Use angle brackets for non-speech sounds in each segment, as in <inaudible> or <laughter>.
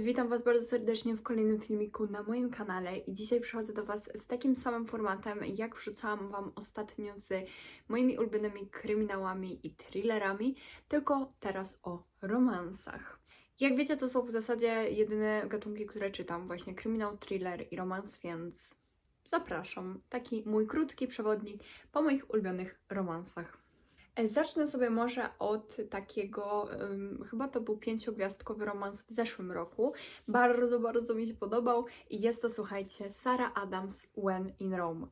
Witam Was bardzo serdecznie w kolejnym filmiku na moim kanale i dzisiaj przychodzę do Was z takim samym formatem, jak wrzucałam Wam ostatnio z moimi ulubionymi kryminałami i thrillerami, tylko teraz o romansach. Jak wiecie, to są w zasadzie jedyne gatunki, które czytam, właśnie kryminał, thriller i romans, więc zapraszam. Taki mój krótki przewodnik po moich ulubionych romansach. E, Zacznę sobie może od takiego, ym, chyba to był pięciogwiazdkowy romans w zeszłym roku. Bardzo, bardzo mi się podobał i jest to, słuchajcie, Sarah Adams When in Rome.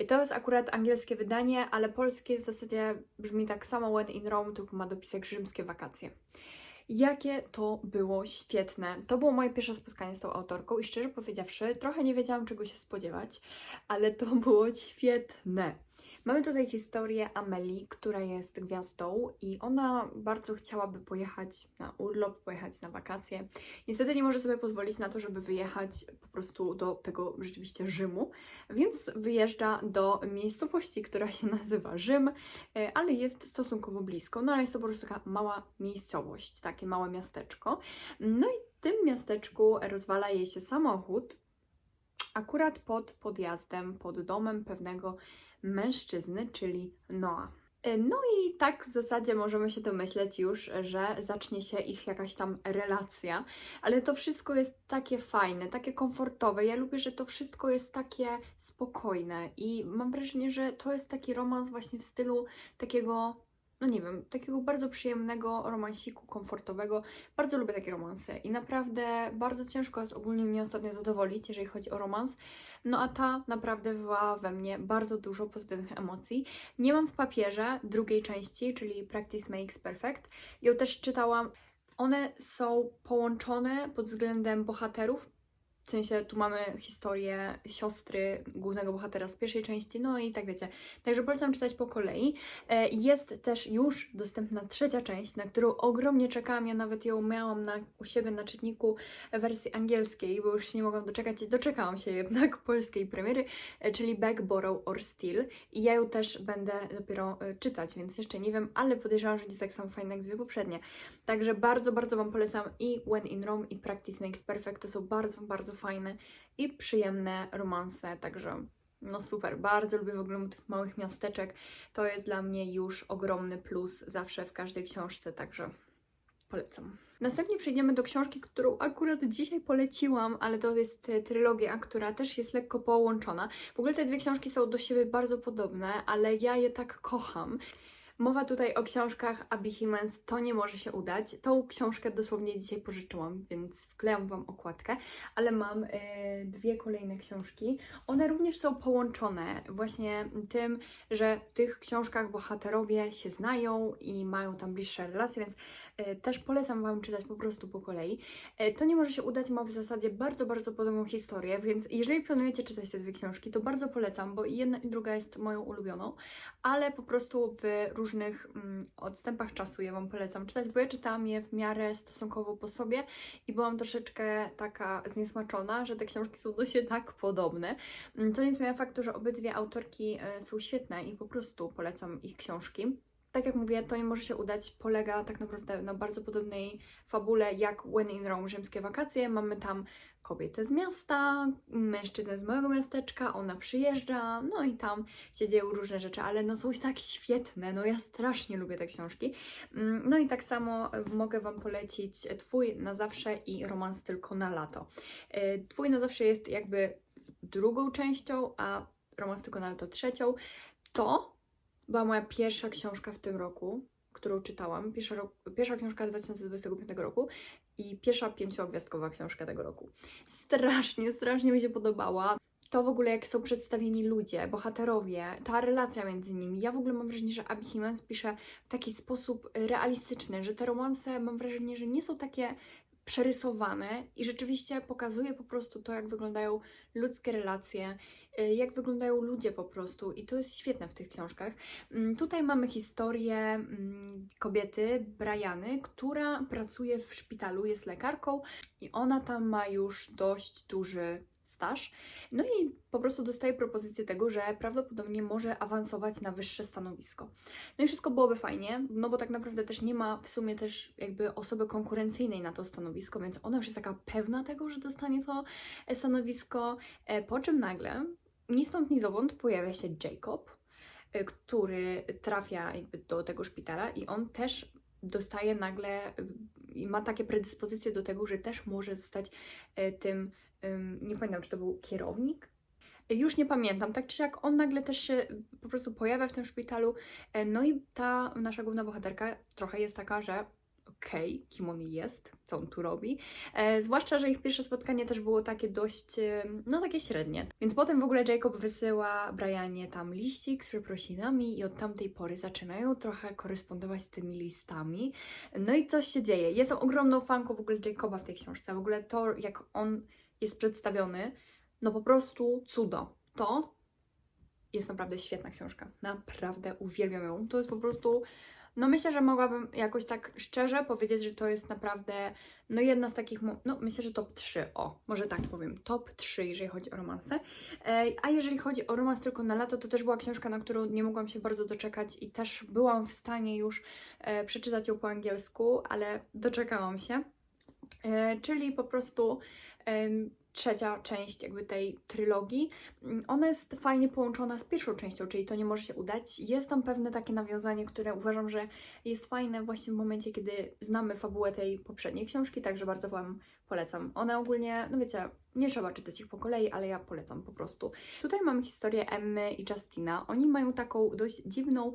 I To jest akurat angielskie wydanie, ale polskie w zasadzie brzmi tak samo When in Rome, tylko ma dopisek rzymskie wakacje. Jakie to było świetne. To było moje pierwsze spotkanie z tą autorką i szczerze powiedziawszy, trochę nie wiedziałam czego się spodziewać, ale to było świetne. Mamy tutaj historię Amelii, która jest gwiazdą i ona bardzo chciałaby pojechać na urlop, pojechać na wakacje. Niestety nie może sobie pozwolić na to, żeby wyjechać po prostu do tego rzeczywiście Rzymu, więc wyjeżdża do miejscowości, która się nazywa Rzym, e, ale jest stosunkowo blisko. No ale jest to po prostu taka mała miejscowość, takie małe miasteczko. No i w tym miasteczku rozwala jej się samochód, akurat pod podjazdem, pod domem pewnego mężczyzny, czyli Noa. E, No i tak w zasadzie możemy się domyśleć już, że zacznie się ich jakaś tam relacja, ale to wszystko jest takie fajne, takie komfortowe. Ja lubię, że to wszystko jest takie spokojne i mam wrażenie, że to jest taki romans właśnie w stylu takiego, no nie wiem, takiego bardzo przyjemnego romansiku, komfortowego. Bardzo lubię takie romanse i naprawdę bardzo ciężko jest ogólnie mnie ostatnio zadowolić, jeżeli chodzi o romans. No a ta naprawdę wywołała we mnie bardzo dużo pozytywnych emocji. Nie mam w papierze drugiej części, czyli Practice Makes Perfect. Ją też czytałam. One są połączone pod względem bohaterów. W sensie tu mamy historię siostry głównego bohatera z pierwszej części, no i tak wiecie. Także polecam czytać po kolei. E, Jest też już dostępna trzecia część, na którą ogromnie czekałam. Ja nawet ją miałam na, u siebie na czytniku wersji angielskiej, bo już się nie mogłam doczekać doczekałam się jednak <laughs> polskiej premiery, e, czyli Back, Borrow or Steal. I ja ją też będę dopiero e, czytać, więc jeszcze nie wiem, ale podejrzewam, że będzie tak samo fajna jak dwie poprzednie. Także bardzo, bardzo Wam polecam i When in Rome i Practice Makes Perfect. To są bardzo, bardzo fajne i przyjemne romanse, także no super, bardzo lubię w ogóle małych miasteczek. To jest dla mnie już ogromny plus zawsze w każdej książce, także polecam. Następnie przejdziemy do książki, którą akurat dzisiaj poleciłam, ale to jest e, trylogia, która też jest lekko połączona. W ogóle te dwie książki są do siebie bardzo podobne, ale ja je tak kocham. Mowa tutaj o książkach Abby Himmens, to nie może się udać. Tą książkę dosłownie dzisiaj pożyczyłam, więc wklejam Wam okładkę, ale mam e, dwie kolejne książki. One również są połączone właśnie tym, że w tych książkach bohaterowie się znają i mają tam bliższe relacje, więc też polecam Wam czytać po prostu po kolei. E, To nie może się udać, ma w zasadzie bardzo, bardzo podobną historię, więc jeżeli planujecie czytać te dwie książki, to bardzo polecam, bo jedna i druga jest moją ulubioną, ale po prostu w różnych mm, odstępach czasu ja Wam polecam czytać, bo ja czytałam je w miarę stosunkowo po sobie i byłam troszeczkę taka zniesmaczona, że te książki są do siebie tak podobne. Mm, To nie zmienia faktu, że obydwie autorki e, są świetne i po prostu polecam ich książki. Tak jak mówię, to nie może się udać, polega tak naprawdę na bardzo podobnej fabule jak When in Rome, rzymskie wakacje. Mamy tam kobietę z miasta, mężczyznę z małego miasteczka, ona przyjeżdża, no i tam się dzieją różne rzeczy, ale no są tak świetne, no ja strasznie lubię te książki. Mm, No i tak samo mogę Wam polecić Twój na zawsze i Romans tylko na lato. E, Twój na zawsze jest jakby drugą częścią, a Romans tylko na lato trzecią. To była moja pierwsza książka w tym roku, którą czytałam. Pierwsza, pierwsza książka 2025 roku i pierwsza pięciogwiazdkowa książka tego roku. Strasznie, strasznie mi się podobała. To w ogóle, jak są przedstawieni ludzie, bohaterowie, ta relacja między nimi. Ja w ogóle mam wrażenie, że Abby Himmens pisze w taki sposób realistyczny, że te romanse mam wrażenie, że nie są takie przerysowane i rzeczywiście pokazuje po prostu to, jak wyglądają ludzkie relacje, y, jak wyglądają ludzie po prostu i to jest świetne w tych książkach. Mm, Tutaj mamy historię mm, kobiety, Briany, która pracuje w szpitalu, jest lekarką i ona tam ma już dość duży staż. No i po prostu dostaje propozycję tego, że prawdopodobnie może awansować na wyższe stanowisko. No i wszystko byłoby fajnie, no bo tak naprawdę też nie ma w sumie też jakby osoby konkurencyjnej na to stanowisko, więc ona już jest taka pewna tego, że dostanie to e, stanowisko, e, po czym nagle ni stąd, ni zowąd pojawia się Jacob, e, który trafia jakby do tego szpitala i on też dostaje nagle i ma takie predyspozycje do tego, że też może zostać tym, ym, nie pamiętam, czy to był kierownik? Już nie pamiętam, tak czy siak on nagle też się po prostu pojawia w tym szpitalu. E, No i ta nasza główna bohaterka trochę jest taka, że okej, kim on jest, co on tu robi. E, zwłaszcza, że ich pierwsze spotkanie też było takie dość, no takie średnie. Więc potem w ogóle Jacob wysyła Brianie tam liścik z przeprosinami i od tamtej pory zaczynają trochę korespondować z tymi listami. No i coś się dzieje. Jestem ogromną fanką w ogóle Jacoba w tej książce. W ogóle to, jak on jest przedstawiony, no po prostu cudo. To jest naprawdę świetna książka. Naprawdę uwielbiam ją. To jest po prostu. No myślę, że mogłabym jakoś tak szczerze powiedzieć, że to jest naprawdę no jedna z takich, no myślę, że top 3, o, może tak powiem, top 3, jeżeli chodzi o romanse. A jeżeli chodzi o romans tylko na lato, to też była książka, na którą nie mogłam się bardzo doczekać i też byłam w stanie już e, przeczytać ją po angielsku, ale doczekałam się. E, czyli po prostu trzecia część jakby tej trylogii. Mm, Ona jest fajnie połączona z pierwszą częścią, czyli to nie może się udać. Jest tam pewne takie nawiązanie, które uważam, że jest fajne właśnie w momencie, kiedy znamy fabułę tej poprzedniej książki, także bardzo Wam polecam. One ogólnie, no wiecie, nie trzeba czytać ich po kolei, ale ja polecam po prostu. Tutaj mamy historię Emmy i Justina. Oni mają taką dość dziwną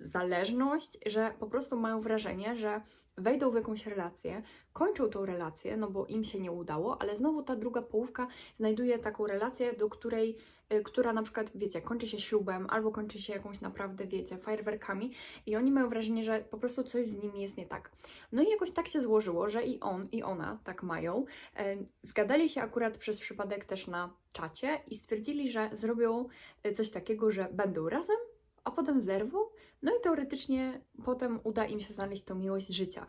zależność, że po prostu mają wrażenie, że wejdą w jakąś relację, kończą tą relację, no bo im się nie udało, ale znowu ta druga połówka znajduje taką relację, do której, y, która na przykład, wiecie, kończy się ślubem albo kończy się jakąś naprawdę, wiecie, fajerwerkami i oni mają wrażenie, że po prostu coś z nimi jest nie tak. No i jakoś tak się złożyło, że i on, i ona tak mają. E, Zgadali się akurat przez przypadek też na czacie i stwierdzili, że zrobią e, coś takiego, że będą razem, a potem zerwą, no i teoretycznie potem uda im się znaleźć tą miłość życia.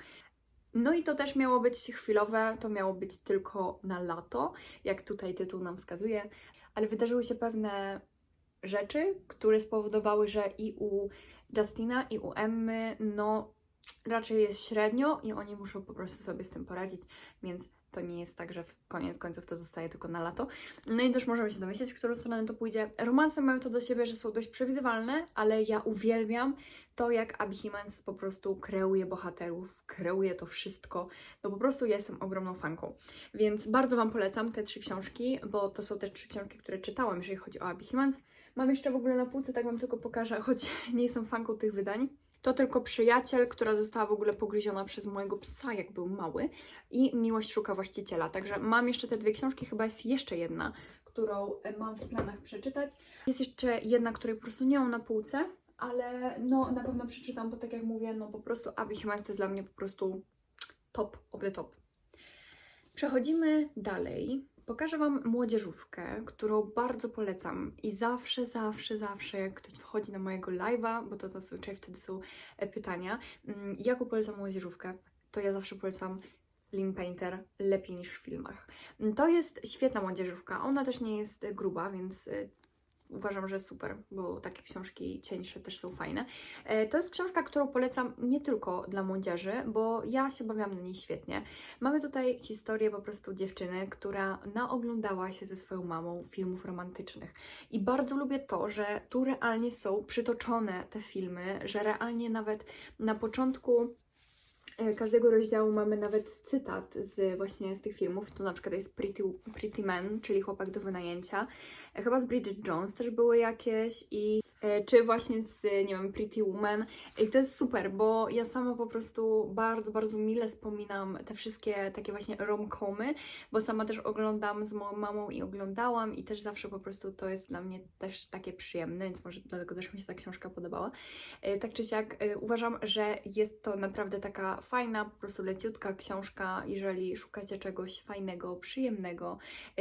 No i to też miało być chwilowe, to miało być tylko na lato, jak tutaj tytuł nam wskazuje, ale wydarzyły się pewne rzeczy, które spowodowały, że i u Justina, i u Emmy, no raczej jest średnio i oni muszą po prostu sobie z tym poradzić, więc to nie jest tak, że w koniec końców to zostaje tylko na lato. No i też możemy się domyśleć, w którą stronę to pójdzie. Romanse mają to do siebie, że są dość przewidywalne, ale ja uwielbiam to, jak Abby Himmens po prostu kreuje bohaterów, kreuje to wszystko. No po prostu ja jestem ogromną fanką. Więc bardzo Wam polecam te trzy książki, bo to są te trzy książki, które czytałam, jeżeli chodzi o Abby Himmens. Mam jeszcze w ogóle na półce, tak Wam tylko pokażę, choć <laughs> nie jestem fanką tych wydań. To tylko przyjaciel, która została w ogóle pogryziona przez mojego psa, jak był mały. I Miłość szuka właściciela. Także mam jeszcze te dwie książki, chyba jest jeszcze jedna, którą e, mam w planach przeczytać. Jest jeszcze jedna, której po prostu nie mam na półce, ale no na pewno przeczytam, bo tak jak mówię, no po prostu Abby Himmens to jest dla mnie po prostu top of the top. Przechodzimy dalej. Pokażę Wam młodzieżówkę, którą bardzo polecam i zawsze, zawsze, zawsze jak ktoś wchodzi na mojego live'a, bo to zazwyczaj wtedy są e, pytania, mm, jaką polecam młodzieżówkę, to ja zawsze polecam Lean Painter lepiej niż w filmach. To jest świetna młodzieżówka, ona też nie jest e, gruba, więc e, uważam, że super, bo takie książki cieńsze też są fajne. E, To jest książka, którą polecam nie tylko dla młodzieży, bo ja się bawiłam na niej świetnie. Mamy tutaj historię po prostu dziewczyny, która naoglądała się ze swoją mamą filmów romantycznych. I bardzo lubię to, że tu realnie są przytoczone te filmy, że realnie nawet na początku e, każdego rozdziału mamy nawet cytat z właśnie z tych filmów. Tu na przykład jest Pretty, Pretty Man, czyli chłopak do wynajęcia. Chyba z Bridget Jones też były jakieś i e, czy właśnie z, nie wiem, Pretty Woman. I to jest super, bo ja sama po prostu bardzo, bardzo mile wspominam te wszystkie takie właśnie romkomy, bo sama też oglądam z moją mamą i oglądałam i też zawsze po prostu to jest dla mnie też takie przyjemne, więc może dlatego też mi się ta książka podobała. E, Tak czy siak e, uważam, że jest to naprawdę taka fajna, po prostu leciutka książka, jeżeli szukacie czegoś fajnego, przyjemnego.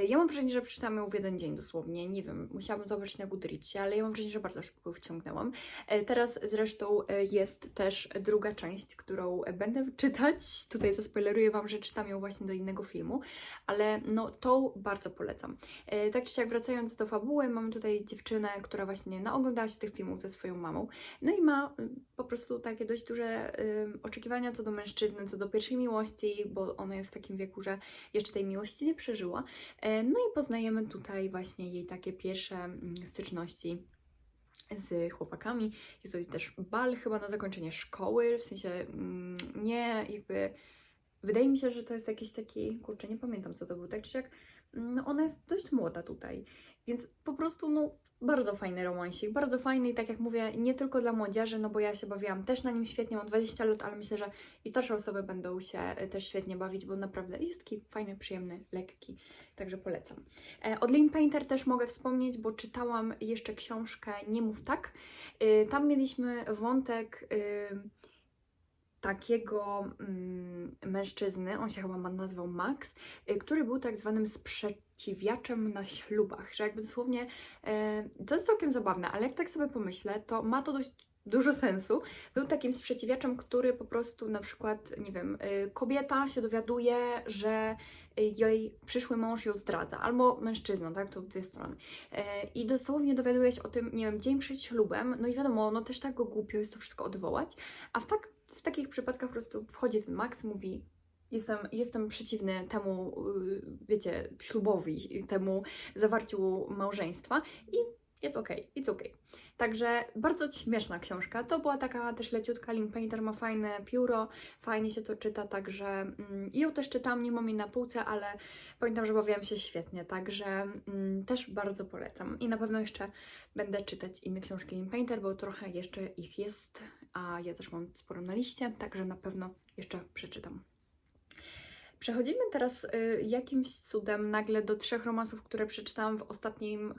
Ja mam wrażenie, że przeczytam ją w jeden dzień dosłownie. Nie wiem, musiałabym zobaczyć na Goodreadsie, ale ja mam wrażenie, że bardzo szybko wciągnęłam. E, Teraz zresztą e, jest też druga część, którą będę czytać. Tutaj zaspoileruję Wam, że czytam ją właśnie do innego filmu, ale no tą bardzo polecam. E, Tak czy siak wracając do fabuły, mamy tutaj dziewczynę, która właśnie naoglądała się tych filmów ze swoją mamą, no i ma y, po prostu takie dość duże oczekiwania co do mężczyzny, co do pierwszej miłości, bo ona jest w takim wieku, że jeszcze tej miłości nie przeżyła. No i poznajemy tutaj właśnie jej takie pierwsze mm, styczności z chłopakami. Jest tutaj też bal chyba na zakończenie szkoły, w sensie mm, nie jakby... Wydaje mi się, że to jest jakiś taki, kurczę, nie pamiętam co to był, tak czy siak, no ona jest dość młoda tutaj, więc po prostu no bardzo fajny romansik, bardzo fajny i tak jak mówię, nie tylko dla młodzieży, no bo ja się bawiłam też na nim świetnie, mam 20 lat, ale myślę, że i starsze osoby będą się e, też świetnie bawić, bo naprawdę jest taki fajny, przyjemny, lekki, także polecam. E, Od Lynn Painter też mogę wspomnieć, bo czytałam jeszcze książkę Nie mów tak. E, Tam mieliśmy wątek y, takiego mm, mężczyzny, on się chyba nazywał Max, y, który był tak zwanym sprzeciwiaczem na ślubach, że jakby dosłownie, e, to jest całkiem zabawne, ale jak tak sobie pomyślę, to ma to dość dużo sensu. Był takim sprzeciwiaczem, który po prostu na przykład, nie wiem, y, kobieta się dowiaduje, że y, jej przyszły mąż ją zdradza, albo mężczyzna, tak, to w dwie strony. E, I dosłownie dowiaduje się o tym, nie wiem, dzień przed ślubem, no i wiadomo, no też tak go głupio jest to wszystko odwołać, a w, tak, takich przypadkach po prostu wchodzi ten Max, mówi jestem, jestem przeciwny temu, y, wiecie, ślubowi, temu zawarciu małżeństwa i jest okej, it's okej. Także bardzo śmieszna książka. To była taka też leciutka, Link Painter ma fajne pióro, fajnie się to czyta, także mm, ją też czytam, nie mam jej na półce, ale pamiętam, że bawiłam się świetnie, także mm, też bardzo polecam. I na pewno jeszcze będę czytać inne książki Link Painter, bo trochę jeszcze ich jest, a ja też mam sporo na liście, także na pewno jeszcze przeczytam. Przechodzimy teraz y, jakimś cudem nagle do trzech romansów, które przeczytałam w ostatnim,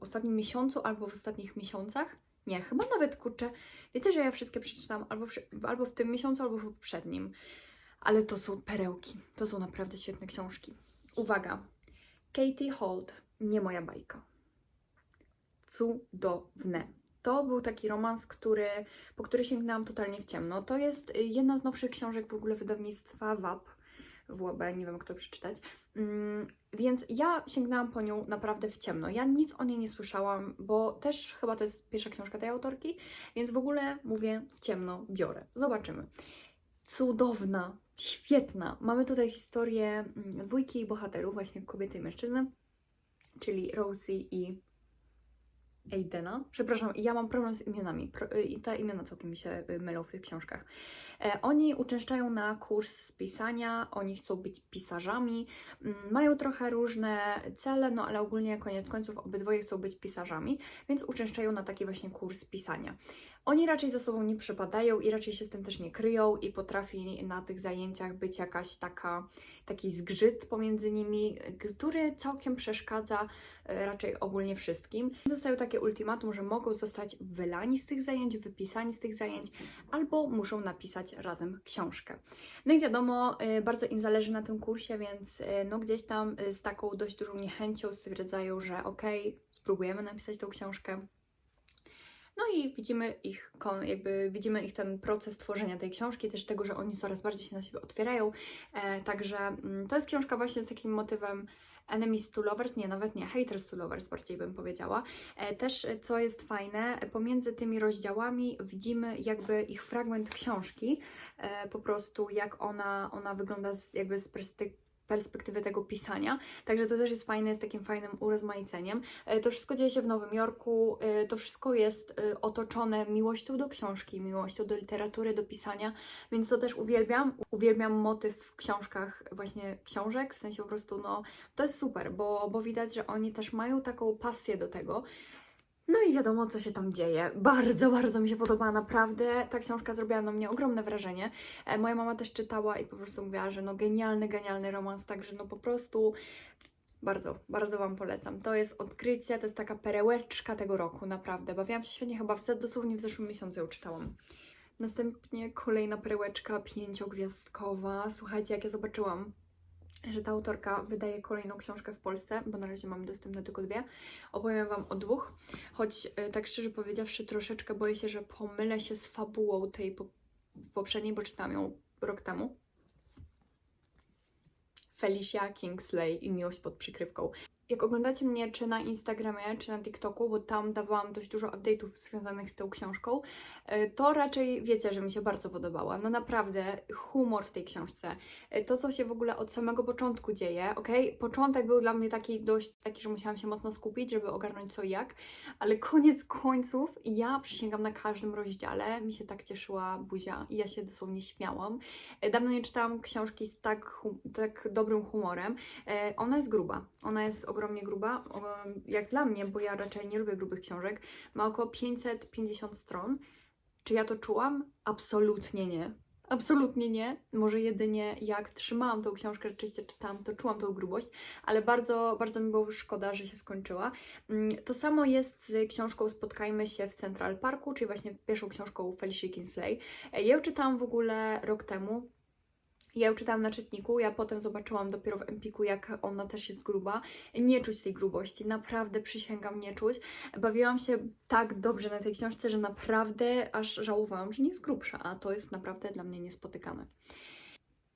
ostatnim miesiącu albo w ostatnich miesiącach. Nie, chyba nawet kurczę. Wiecie, że ja wszystkie przeczytałam albo albo w tym miesiącu, albo w poprzednim. Ale to są perełki. To są naprawdę świetne książki. Uwaga. Katie Holt. Nie moja bajka. Cudowne. To był taki romans, który, po który sięgnęłam totalnie w ciemno. To jest y, jedna z nowszych książek w ogóle wydawnictwa WAP. WB, nie wiem jak to przeczytać. Mm, więc ja sięgnęłam po nią naprawdę w ciemno. Ja nic o niej nie słyszałam, bo też chyba to jest pierwsza książka tej autorki, więc w ogóle mówię w ciemno, biorę. Zobaczymy. Cudowna, świetna. Mamy tutaj historię mm, dwójki bohaterów, właśnie kobiety i mężczyzny, czyli Rosie i Aidena. Przepraszam, ja mam problem z imionami y, i te imiona całkiem mi się mylą w tych książkach. E, Oni uczęszczają na kurs pisania, oni chcą być pisarzami, mm, mają trochę różne cele, no ale ogólnie koniec końców obydwoje chcą być pisarzami, więc uczęszczają na taki właśnie kurs pisania. Oni raczej ze sobą nie przepadają i raczej się z tym też nie kryją i potrafi na tych zajęciach być jakaś taka, taki zgrzyt pomiędzy nimi, który całkiem przeszkadza e, raczej ogólnie wszystkim. Zostają takie ultimatum, że mogą zostać wylani z tych zajęć, wypisani z tych zajęć, albo muszą napisać razem książkę. No i wiadomo, y, bardzo im zależy na tym kursie, więc y, no gdzieś tam z taką dość dużą niechęcią stwierdzają, że okej, spróbujemy napisać tą książkę. No i widzimy ich, jakby widzimy ich ten proces tworzenia tej książki, też tego, że oni coraz bardziej się na siebie otwierają. E, także mm, to jest książka właśnie z takim motywem enemies to lovers, nie, nawet nie, haters to lovers bardziej bym powiedziała. E, Też, e, co jest fajne, e, pomiędzy tymi rozdziałami widzimy jakby ich fragment książki, po prostu jak ona, ona wygląda z, jakby z perspe- perspektywy tego pisania. Także to też jest fajne, jest takim fajnym urozmaiceniem. E, To wszystko dzieje się w Nowym Jorku, e, to wszystko jest e, otoczone miłością do książki, miłością do literatury, do pisania, więc to też uwielbiam. Uwielbiam motyw w książkach, właśnie książek, w sensie po prostu, no, to jest super, bo, bo widać, że oni też mają taką pasję do tego. No i wiadomo, co się tam dzieje. Bardzo, bardzo mi się podoba, naprawdę. Ta książka zrobiła na mnie ogromne wrażenie. E, Moja mama też czytała i po prostu mówiła, że no genialny, genialny romans, także no po prostu bardzo, bardzo Wam polecam. To jest odkrycie, to jest taka perełeczka tego roku, naprawdę. Bawiłam się świetnie, chyba w, dosłownie w zeszłym miesiącu ją czytałam. Następnie kolejna perełeczka pięciogwiazdkowa. Słuchajcie, jak ja zobaczyłam że ta autorka wydaje kolejną książkę w Polsce, bo na razie mamy dostępne tylko dwie. Opowiem Wam o dwóch, choć e, tak szczerze powiedziawszy, troszeczkę boję się, że pomylę się z fabułą tej po poprzedniej, bo czytałam ją rok temu. Felicia Kingsley i Miłość pod przykrywką. Jak oglądacie mnie czy na Instagramie, czy na TikToku, bo tam dawałam dość dużo update'ów związanych z tą książką, to raczej wiecie, że mi się bardzo podobała. No naprawdę, humor w tej książce, e, to co się w ogóle od samego początku dzieje, ok? Początek był dla mnie taki dość taki, że musiałam się mocno skupić, żeby ogarnąć co i jak, ale <laughs> koniec końców ja przysięgam na każdym rozdziale, mi się tak cieszyła buzia i ja się dosłownie śmiałam. E, Dawno nie czytałam książki z tak, hum- tak dobrym humorem. E, Ona jest gruba, ona jest ogromnie gruba, jak dla mnie, bo ja raczej nie lubię grubych książek. Ma około 550 stron. Czy ja to czułam? Absolutnie nie. Absolutnie nie. Może jedynie jak trzymałam tą książkę, rzeczywiście czytałam, to czułam tą grubość, ale bardzo, bardzo mi było szkoda, że się skończyła. Mm, To samo jest z książką Spotkajmy się w Central Parku, czyli właśnie pierwszą książką Felicia Kingsley. E, Ja ją czytałam w ogóle rok temu. Ja ją czytałam na czytniku, ja potem zobaczyłam dopiero w Empiku, jak ona też jest gruba. Nie czuć tej grubości, naprawdę przysięgam nie czuć. Bawiłam się tak dobrze na tej książce, że naprawdę aż żałowałam, że nie jest grubsza, a to jest naprawdę dla mnie niespotykane.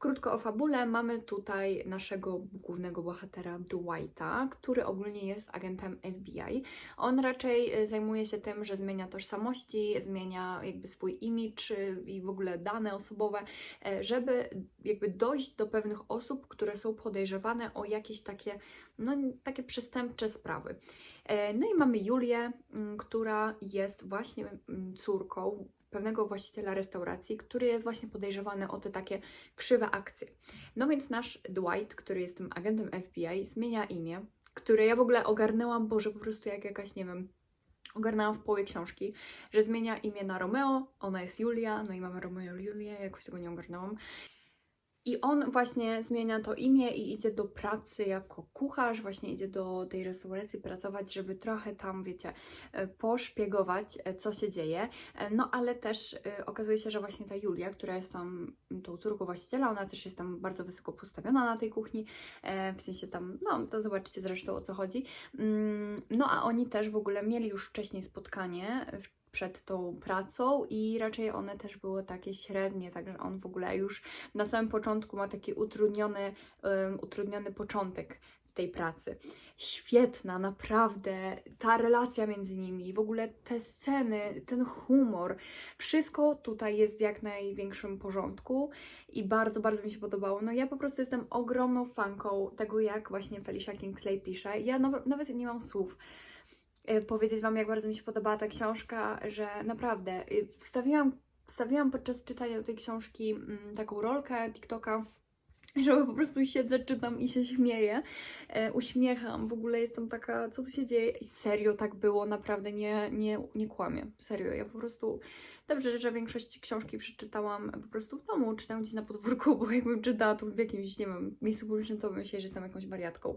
Krótko o fabule, mamy tutaj naszego głównego bohatera Dwighta, który ogólnie jest agentem FBI. On raczej e, zajmuje się tym, że zmienia tożsamości, zmienia jakby swój imidż y, i w ogóle dane osobowe, e, żeby jakby dojść do pewnych osób, które są podejrzewane o jakieś takie, no, takie przestępcze sprawy. E, No i mamy Julię, m, która jest właśnie m, córką pewnego właściciela restauracji, który jest właśnie podejrzewany o te takie krzywe akcje. No więc nasz Dwight, który jest tym agentem FBI, zmienia imię, które ja w ogóle ogarnęłam, Boże, po prostu jak jakaś, nie wiem, ogarnęłam w połowie książki, że zmienia imię na Romeo, ona jest Julia, no i mamy Romeo i Julię, jakoś tego nie ogarnęłam. I on właśnie zmienia to imię i idzie do pracy jako kucharz, właśnie idzie do tej restauracji pracować, żeby trochę tam, wiecie, e, poszpiegować, e, co się dzieje. E, No ale też okazuje się, że właśnie ta Julia, która jest tam tą córką właściciela, ona też jest tam bardzo wysoko postawiona na tej kuchni, w sensie tam, no to zobaczycie zresztą o co chodzi. Mm, No a oni też w ogóle mieli już wcześniej spotkanie przed tą pracą i raczej one też były takie średnie, także on w ogóle już na samym początku ma taki utrudniony, um, utrudniony początek tej pracy. Świetna, naprawdę, ta relacja między nimi, w ogóle te sceny, ten humor, wszystko tutaj jest w jak największym porządku i bardzo, bardzo mi się podobało. No ja po prostu jestem ogromną fanką tego, jak właśnie Felicia Kingsley pisze. Ja nawet, nie mam słów powiedzieć Wam, jak bardzo mi się podobała ta książka, że naprawdę e, wstawiłam, wstawiłam podczas czytania tej książki mm, taką rolkę TikToka, <laughs> że po prostu siedzę, czytam i się śmieję, e, uśmiecham, w ogóle jestem taka, co tu się dzieje? Serio tak było, naprawdę nie, nie, nie kłamię, serio, ja po prostu, dobrze, że większość książki przeczytałam po prostu w domu, czytałam gdzieś na podwórku, bo jakbym czytała tu w jakimś, nie wiem, miejscu publicznym, to bym myślała, że jestem jakąś wariatką.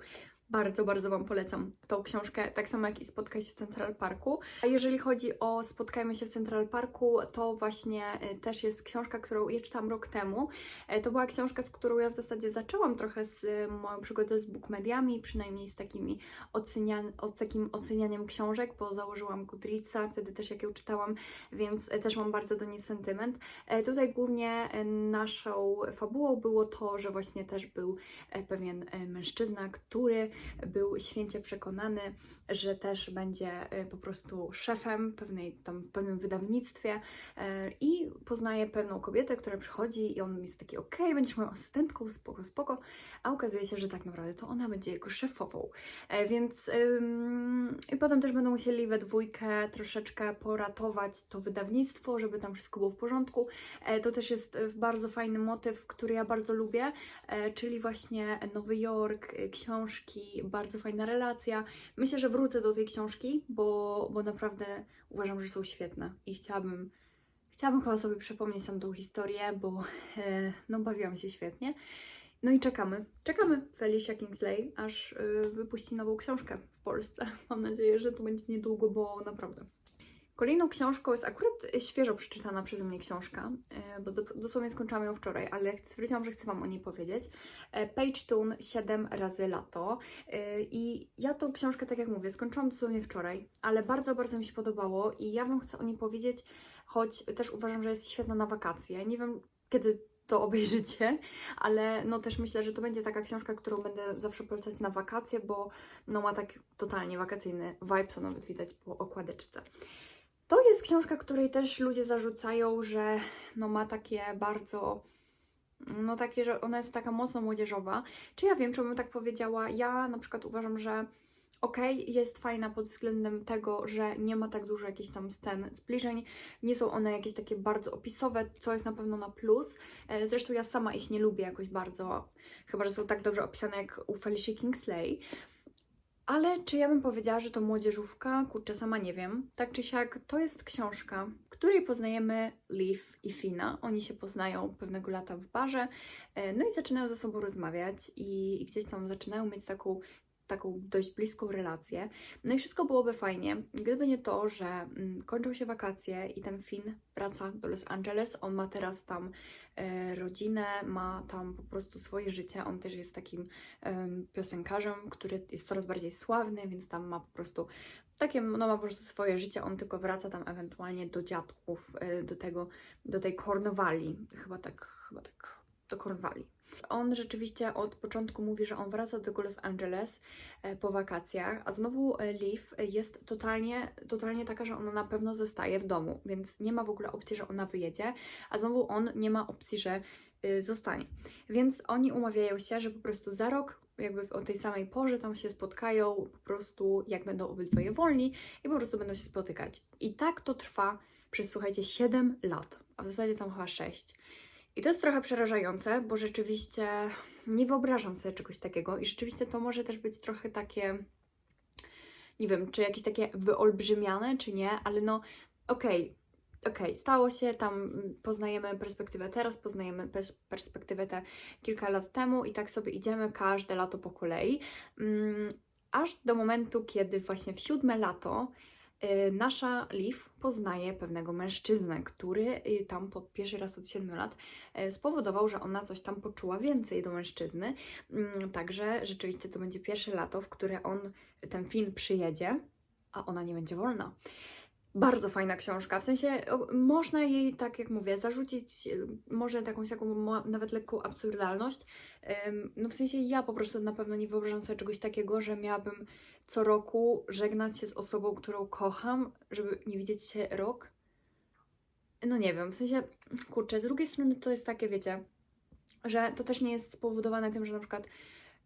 Bardzo, bardzo Wam polecam tą książkę, tak samo jak i Spotkaj się w Central Parku. A jeżeli chodzi o Spotkajmy się w Central Parku, to właśnie e, też jest książka, którą ja czytałam rok temu. E, To była książka, z którą ja w zasadzie zaczęłam trochę z e, moją przygodę z bookmediami, przynajmniej z takimi o takim ocenianiem książek, bo założyłam Goodreadsa, wtedy też jak ją czytałam, więc e, też mam bardzo do niej sentyment. E, Tutaj głównie naszą fabułą było to, że właśnie też był pewien mężczyzna, który był święcie przekonany, że też będzie e, po prostu szefem pewnej, tam, w pewnym wydawnictwie e, i poznaje pewną kobietę, która przychodzi i on jest taki, okej, będziesz moją asystentką, spoko, spoko, a okazuje się, że tak naprawdę to ona będzie jego szefową. E, Więc ym, i potem też będą musieli we dwójkę troszeczkę poratować to wydawnictwo, żeby tam wszystko było w porządku. E, To też jest e, bardzo fajny motyw, który ja bardzo lubię, czyli właśnie Nowy Jork, e, książki, bardzo fajna relacja. Myślę, że wrócę do tej książki, bo, bo naprawdę uważam, że są świetne i chciałabym, chciałabym chyba sobie przypomnieć sam tą historię, bo e, no bawiłam się świetnie. No i czekamy, czekamy Felicia Kingsley, aż e, wypuści nową książkę w Polsce. Mam nadzieję, że to będzie niedługo, bo naprawdę Kolejną książką jest akurat świeżo przeczytana przeze mnie książka, e, bo do, dosłownie skończyłam ją wczoraj, ale stwierdziłam, że chcę Wam o niej powiedzieć. E, Page Tune 7 razy lato. E, I ja tą książkę, tak jak mówię, skończyłam dosłownie wczoraj, ale bardzo, bardzo mi się podobało i ja Wam chcę o niej powiedzieć, choć też uważam, że jest świetna na wakacje. Nie wiem, kiedy to obejrzycie, ale no też myślę, że to będzie taka książka, którą będę zawsze polecać na wakacje, bo no ma tak totalnie wakacyjny vibe, co nawet widać po okładeczce. To jest książka, której też ludzie zarzucają, że no ma takie bardzo, no takie, że ona jest taka mocno młodzieżowa. Czy ja wiem, czy bym tak powiedziała? Ja na przykład uważam, że okej, jest fajna pod względem tego, że nie ma tak dużo jakichś tam scen zbliżeń, nie są one jakieś takie bardzo opisowe, co jest na pewno na plus. E, Zresztą ja sama ich nie lubię jakoś bardzo, chyba że są tak dobrze opisane jak u Felicia Kingsley. Ale czy ja bym powiedziała, że to młodzieżówka? Kurczę, sama nie wiem. Tak czy siak, to jest książka, w której poznajemy Liv i Fina. Oni się poznają pewnego lata w barze, e, no i zaczynają ze sobą rozmawiać i, i gdzieś tam zaczynają mieć taką taką dość bliską relację. No i wszystko byłoby fajnie, gdyby nie to, że mm, kończą się wakacje i ten Finn wraca do Los Angeles. On ma teraz tam e, rodzinę, ma tam po prostu swoje życie. On też jest takim em, piosenkarzem, który jest coraz bardziej sławny, więc tam ma po prostu takie, no ma po prostu swoje życie. On tylko wraca tam ewentualnie do dziadków, e, do tego, do tej Kornwali. Chyba tak, chyba tak, do Kornwali. On rzeczywiście od początku mówi, że on wraca do Los Angeles e, po wakacjach, a znowu e, Liv jest totalnie, totalnie taka, że ona na pewno zostaje w domu, więc nie ma w ogóle opcji, że ona wyjedzie, a znowu on nie ma opcji, że y, zostanie. Więc oni umawiają się, że po prostu za rok, jakby o tej samej porze tam się spotkają, po prostu jak będą obydwoje wolni i po prostu będą się spotykać. I tak to trwa przez, słuchajcie, 7 lat, a w zasadzie tam chyba 6. I to jest trochę przerażające, bo rzeczywiście nie wyobrażam sobie czegoś takiego i rzeczywiście to może też być trochę takie, nie wiem, czy jakieś takie wyolbrzymiane, czy nie, ale no okej, okej, stało się, tam poznajemy perspektywę teraz, poznajemy pers- perspektywę te kilka lat temu i tak sobie idziemy każde lato po kolei, mm, aż do momentu, kiedy właśnie w siódme lato nasza Liv poznaje pewnego mężczyznę, który y, tam po pierwszy raz od 7 lat y, spowodował, że ona coś tam poczuła więcej do mężczyzny. Mm, Także rzeczywiście to będzie pierwsze lato, w które on, ten film przyjedzie, a ona nie będzie wolna. Bardzo fajna książka, w sensie można jej, tak jak mówię, zarzucić y, może jakąś taką nawet lekką absurdalność. No w sensie ja po prostu na pewno nie wyobrażam sobie czegoś takiego, że miałabym co roku żegnać się z osobą, którą kocham, żeby nie widzieć się rok. No nie wiem, w sensie, kurczę, z drugiej strony to jest takie, wiecie, że to też nie jest spowodowane tym, że na przykład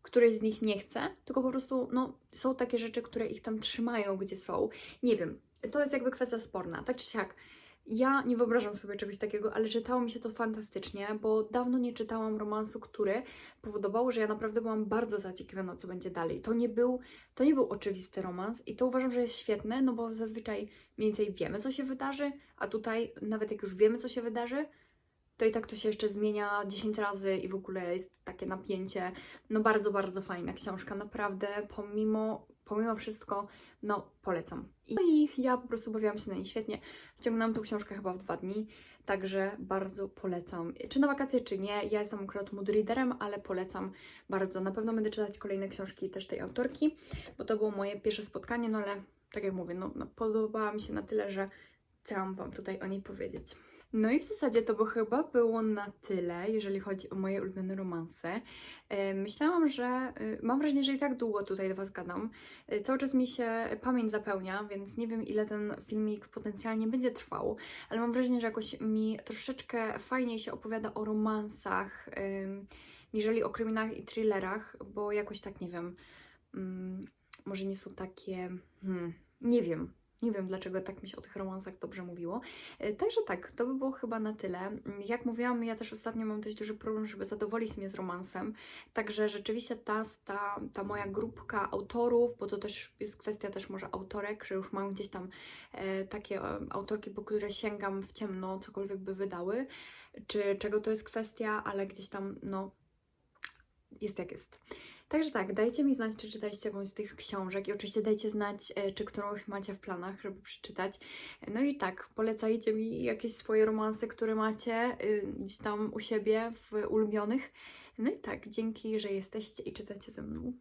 któryś z nich nie chce, tylko po prostu, no, są takie rzeczy, które ich tam trzymają, gdzie są. Nie wiem, to jest jakby kwestia sporna, tak czy siak. Ja nie wyobrażam sobie czegoś takiego, ale czytało mi się to fantastycznie, bo dawno nie czytałam romansu, który powodował, że ja naprawdę byłam bardzo zaciekawiona, co będzie dalej. To nie był, to nie był oczywisty romans i to uważam, że jest świetne, no bo zazwyczaj mniej więcej wiemy, co się wydarzy, a tutaj nawet jak już wiemy, co się wydarzy, to i tak to się jeszcze zmienia 10 razy i w ogóle jest takie napięcie. No bardzo, bardzo fajna książka, naprawdę, pomimo, pomimo wszystko, no polecam. No i ja po prostu bawiłam się na niej świetnie. Wciągnęłam tą książkę chyba w dwa dni, także bardzo polecam. Czy na wakacje, czy nie, ja jestem akurat mood readerem, ale polecam bardzo. Na pewno będę czytać kolejne książki też tej autorki, bo to było moje pierwsze spotkanie, no ale tak jak mówię, no, no podobała mi się na tyle, że chciałam Wam tutaj o niej powiedzieć. No i w zasadzie to by chyba było na tyle, jeżeli chodzi o moje ulubione romanse. E, Myślałam, że e, mam wrażenie, że i tak długo tutaj do Was gadam. E, Cały czas mi się pamięć zapełnia, więc nie wiem ile ten filmik potencjalnie będzie trwał, ale mam wrażenie, że jakoś mi troszeczkę fajniej się opowiada o romansach, niżeli o kryminałach i thrillerach, bo jakoś tak nie wiem, mm, może nie są takie, hmm, nie wiem, nie wiem dlaczego tak mi się o tych romansach dobrze mówiło. E, Także tak, to by było chyba na tyle. Mm, Jak mówiłam, ja też ostatnio mam dość duży problem, żeby zadowolić mnie z romansem. Także rzeczywiście ta, ta, ta moja grupka autorów, bo to też jest kwestia też może autorek, że już mam gdzieś tam e, takie e, autorki, po które sięgam w ciemno, cokolwiek by wydały, czy czego to jest kwestia, ale gdzieś tam, no, jest jak jest. Także tak, dajcie mi znać, czy czytaliście jakąś z tych książek i oczywiście dajcie znać, e, czy którąś macie w planach, żeby przeczytać. No i tak, polecajcie mi jakieś swoje romanse, które macie y, gdzieś tam u siebie w ulubionych. No i tak, dzięki, że jesteście i czytacie ze mną.